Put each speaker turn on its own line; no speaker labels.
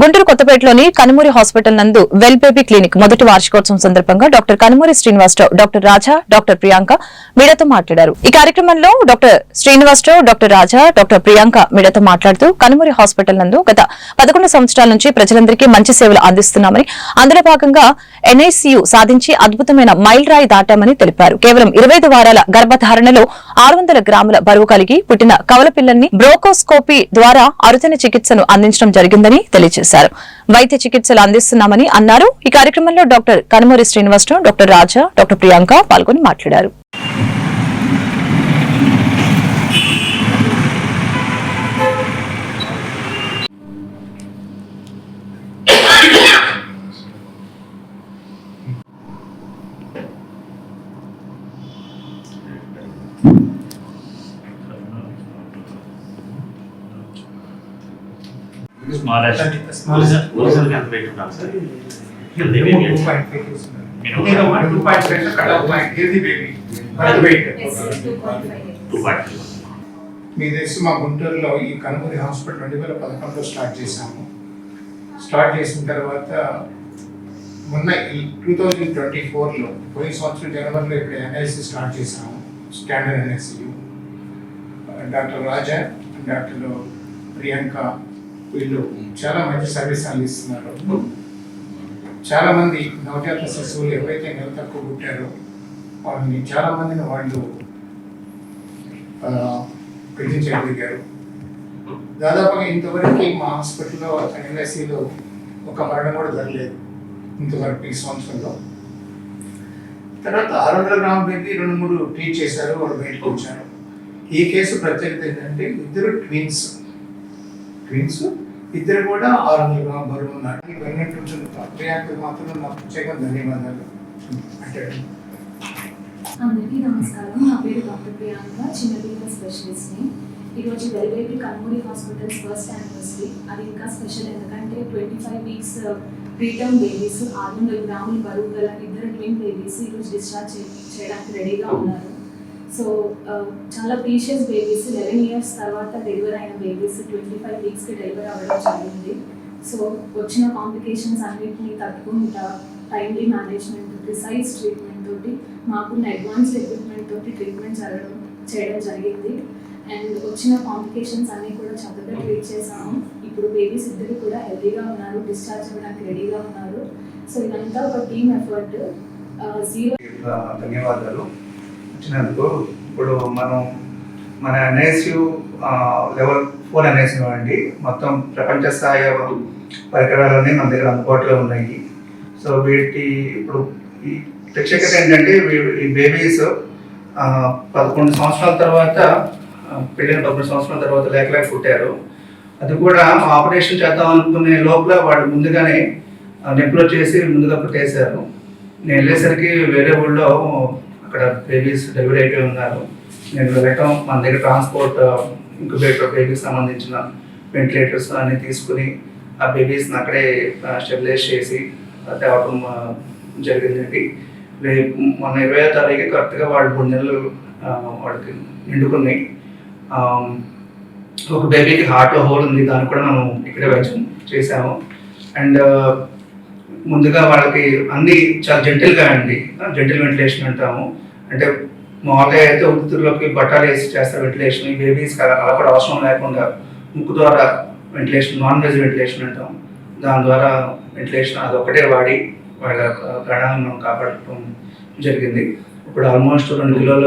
గుంటూరు కొత్తపేటలోని కనుమూరి హాస్పిటల్ నందు well baby clinic మొదటి వార్షికోత్సవం సందర్భంగా doctor Kanumuri Srinivasarao doctor Raja doctor Priyanka మీడియాతో మాట్లాడారు. ఈ కార్యక్రమంలో doctor Srinivasarao doctor Raja doctor Priyanka మీడియాతో మాట్లాడుతూ కనుమూరి హాస్పిటల్ నందు గత పదకొండు సంవత్సరాల నుంచి ప్రజలందరికీ మంచి సేవలు అందిస్తున్నామని అందులో భాగంగా ఎన్ఐసియు సాధించి అద్భుతమైన మైల్ రాయి దాటామని తెలిపారు. కేవలం ఇరవై వారాల గర్భధారణలో ఆరు వందల గ్రాముల బరువు కలిగి పుట్టిన కవల పిల్లల్ని బ్రోకోస్కోపీ ద్వారా అరుదైన చికిత్సను అందించడం జరిగిందని తెలియజేశారు. వైద్య చికిత్సలు అందిస్తున్నామని అన్నారు. ఈ కార్యక్రమంలో doctor Kanumuri Srinivasarao doctor Raja doctor Priyanka పాల్గొని మాట్లాడారు.
ఒరిజినల్ ఎంత వెయిట్ ఉండాలి సార్?
మీ తెలిసి మా గుంటూరులో ఈ కనుమూరి హాస్పిటల్ రెండు వేల పదకొండులో స్టార్ట్ చేశాము. స్టార్ట్ చేసిన తర్వాత మొన్న ఈ టూ థౌజండ్ ట్వంటీ ఫోర్లో పోయిన సంవత్సరం జనవరిలో ఇప్పుడు ఎన్ఐసి స్టార్ట్ చేశాము. Standard NICU doctor Raja doctor Priyanka వీళ్ళు చాలా మంచి సర్వీస్ అందిస్తున్నారు. చాలా మంది నవజాత శిశువులు ఎవరైతే నెల తక్కువ పుట్టారో వాళ్ళని చాలా మందిని వాళ్ళు పెంచగలిగారు దాదాపుగా ఇంతవరకు మా హాస్పిటల్లో ఎన్ఎస్సిలో ఒక మరణం కూడా జరగలేదు ఇంతవరకు ఈ సంవత్సరంలో. తర్వాత ఆరు వందల గ్రాముల బేబీ రెండు మూడు ట్రీట్ చేశారు వాళ్ళు బయటకు వచ్చారు. ఈ కేసు ప్రత్యేకత ఏంటంటే ఇద్దరు ట్విన్స్ క్వీన్స్ ఇద్దరు కూడా ఆరు వందల గ్రాముల బరువు ఉన్నారు. ఇవన్నీ ఉంటుంది ప్రియాంక మాత్రం నా ప్రత్యేక ధన్యవాదాలు. అంటే
అందరికీ నమస్కారం. నా పేరు డాక్టర్ ప్రియాంక చిన్నపిల్లల స్పెషలిస్ట్ని ఈరోజు Veliveti Kanmuri hospitals first anniversary అది ఇంకా స్పెషల్ ఎందుకంటే twenty five weeks preterm babies ఆరు వందల గ్రాముల బరువు గల ఇద్దరు ట్విన్ బేబీస్ ఈరోజు డిశ్చార్జ్ చేయడానికి రెడీగా ఉన్నారు. సో um, చాలా ప్రీషియస్ బేబీస్ లెవెన్ ఇయర్స్ తర్వాత డెలివర్ అయిన బేబీస్ ట్వంటీ ఫైవ్ వీక్స్కి డెలివర్ అవ్వడం జరిగింది. సో వచ్చిన కాంప్లికేషన్స్ అన్నిటిని తట్టుకుంటా టైమ్లీ మేనేజ్మెంట్ ప్రిసైజ్ ట్రీట్మెంట్ తోటి మాకున్న అడ్వాన్స్ ఎక్విప్మెంట్ తోటి ట్రీట్మెంట్ జరగడం చేయడం జరిగింది. అండ్ వచ్చిన కాంప్లికేషన్స్ అన్నీ కూడా చక్కగా ట్రీట్ చేసాము ఇప్పుడు బేబీస్ ఇద్దరు కూడా హెల్తీగా ఉన్నారు డిశ్చార్జ్ అవ్వడానికి రెడీగా ఉన్నారు. సో ఇదంతా ఒక టీమ్ ఎఫర్ట్ జీరో
ధన్యవాదాలు. వచ్చినందుకు ఇప్పుడు మనం మన ఎన్ఐసియు లెవెల్ ఫోర్ ఎన్ఐసియు అండి మొత్తం ప్రపంచ స్థాయి పరికరాలన్నీ మన దగ్గర అందుబాటులో ఉన్నాయి. సో వీటి ఇప్పుడు ఈ ప్రత్యేకత ఏంటంటే ఈ బేబీస్ పదకొండు సంవత్సరాల తర్వాత పెళ్ళిన పదకొండు సంవత్సరాల తర్వాత లేకలేక పుట్టారు. అది కూడా ఆపరేషన్ చేద్దాం అనుకునే లోపల వాళ్ళు ముందుగానే ఆ, నొప్పులు ముందుగా పుట్టేశారు నేను వెళ్ళేసరికి వేరే ఊళ్ళో బేబీస్ డెలివరీ అయిపోయి ఉన్నారు. నేను వెళ్ళటం మన దగ్గర ట్రాన్స్పోర్ట్ ఇంక్యుబేటర్ బేబీకి సంబంధించిన వెంటిలేటర్స్ అన్నీ తీసుకుని ఆ బేబీస్ని అక్కడే uh, స్టెబిలైజ్ చేసి తేవటం uh, జరిగిందండి. రేపు మొన్న ఇరవై తారీఖు కరెక్ట్గా వాళ్ళు మూడు నెలలు uh, వాళ్ళకి నిండుకున్నాయి. ఒక బేబీకి హార్ట్లో హోల్ ఉంది దాన్ని కూడా మనం ఇక్కడే వైద్యం చేసాము అండ్ ముందుగా వాళ్ళకి అన్ని చాలా జెంటిల్గా అండి. జెంటిల్ వెంటిలేషన్ అంటాము. అంటే మామూలుగా అయితే ఊపిరితిత్తుల్లోకి బట్టాలు వేసి చేస్తారు వెంటిలేషన్ ఈ బేబీస్ అలా అలా కూడా అవసరం లేకుండా ముక్కు ద్వారా వెంటిలేషన్ నాన్ వెజ్ వెంటిలేషన్ అంటాం. దాని ద్వారా వెంటిలేషన్ అది ఒకటే వాడి వాళ్ళ ప్రాణాలను మనం కాపాడటం జరిగింది. ఇప్పుడు ఆల్మోస్ట్ రెండు కిలోలు